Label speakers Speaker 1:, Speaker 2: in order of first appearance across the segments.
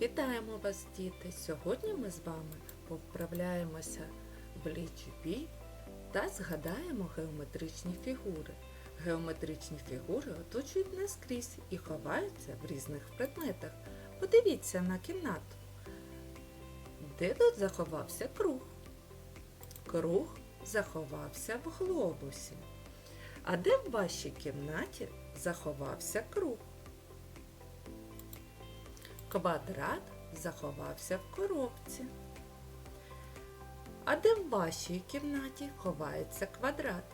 Speaker 1: Вітаємо вас, діти! Сьогодні ми з вами повправляємося в лічбі та згадаємо геометричні фігури. Геометричні фігури оточують нас скрізь і ховаються в різних предметах. Подивіться на кімнату. Де тут заховався круг? Круг заховався в глобусі. А де в вашій кімнаті заховався круг? Квадрат заховався в коробці. А де в вашій кімнаті ховається квадрат?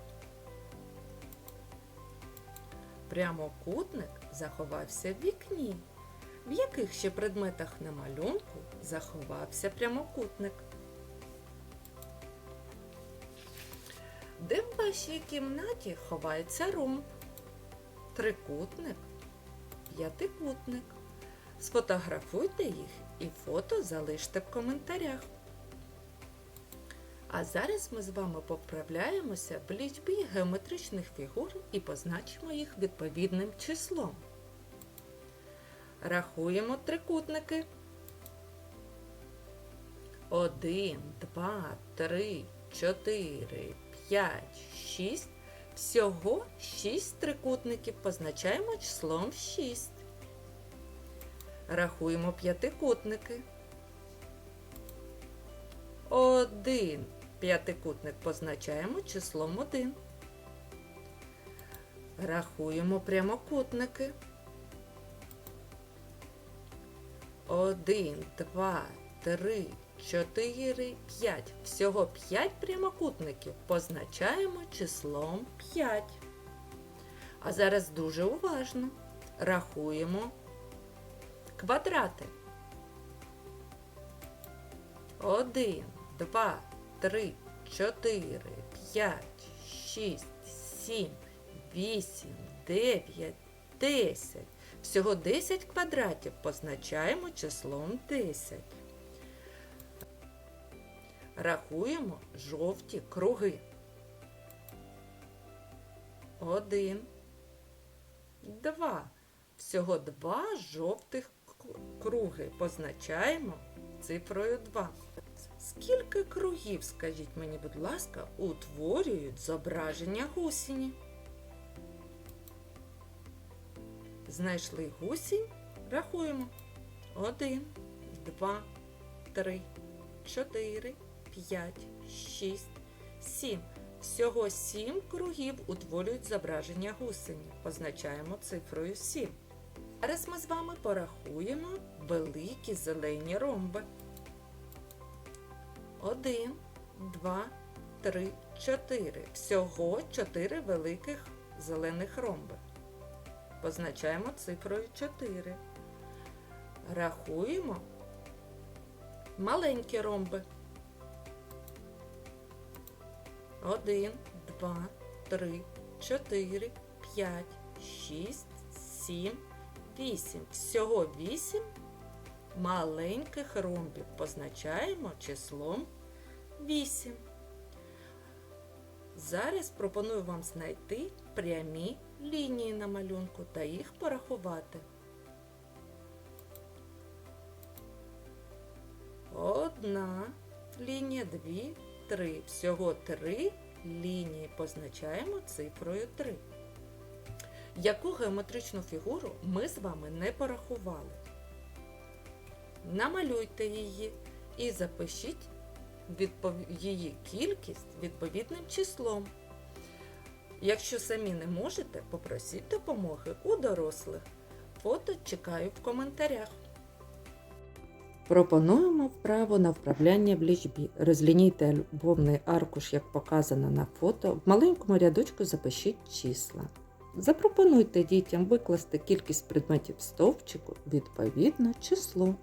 Speaker 1: Прямокутник заховався в вікні. В яких ще предметах на малюнку заховався прямокутник? Де в вашій кімнаті ховається ромб? Трикутник, п'ятикутник. Сфотографуйте їх і фото залиште в коментарях. А зараз ми з вами поправляємося в лічбі геометричних фігур і позначимо їх відповідним числом. Рахуємо трикутники. Один, два, три, чотири, п'ять, шість. Всього шість трикутників позначаємо числом 6. Рахуємо п'ятикутники. Один п'ятикутник позначаємо числом 1. Рахуємо прямокутники. Один, два, три, чотири, п'ять. Всього 5 прямокутників позначаємо числом 5. А зараз дуже уважно рахуємо квадрати. Один, два, три, чотири, п'ять, шість, сім, вісім, дев'ять, десять. Всього 10 квадратів позначаємо числом 10. Рахуємо жовті круги. Один, два. Всього два жовтих круги позначаємо цифрою 2. Скільки кругів, скажіть мені, будь ласка, утворюють зображення гусені? Знайшли гусінь? Рахуємо. Один, два, три, чотири, п'ять, шість, сім. Всього сім кругів утворюють зображення гусені. Позначаємо цифрою 7. Зараз ми з вами порахуємо великі зелені ромби. Один, два, три, чотири. Всього чотири великих зелених ромби. Позначаємо цифрою 4. Рахуємо маленькі ромби. Один, два, три, чотири, п'ять, шість, сім, вісім. Всього вісім маленьких ромбів позначаємо числом 8. Зараз пропоную вам знайти прямі лінії на малюнку та їх порахувати. Одна лінія, дві, три. Всього три лінії позначаємо цифрою 3. Яку геометричну фігуру ми з вами не порахували? Намалюйте її і запишіть її кількість відповідним числом. Якщо самі не можете, попросіть допомоги у дорослих. Фото чекаю в коментарях. Пропонуємо вправу на вправляння в лічбі. Розлінійте альбомний аркуш, як показано на фото. В маленькому рядочку запишіть числа. Запропонуйте дітям викласти кількість предметів стовпчику відповідно числу.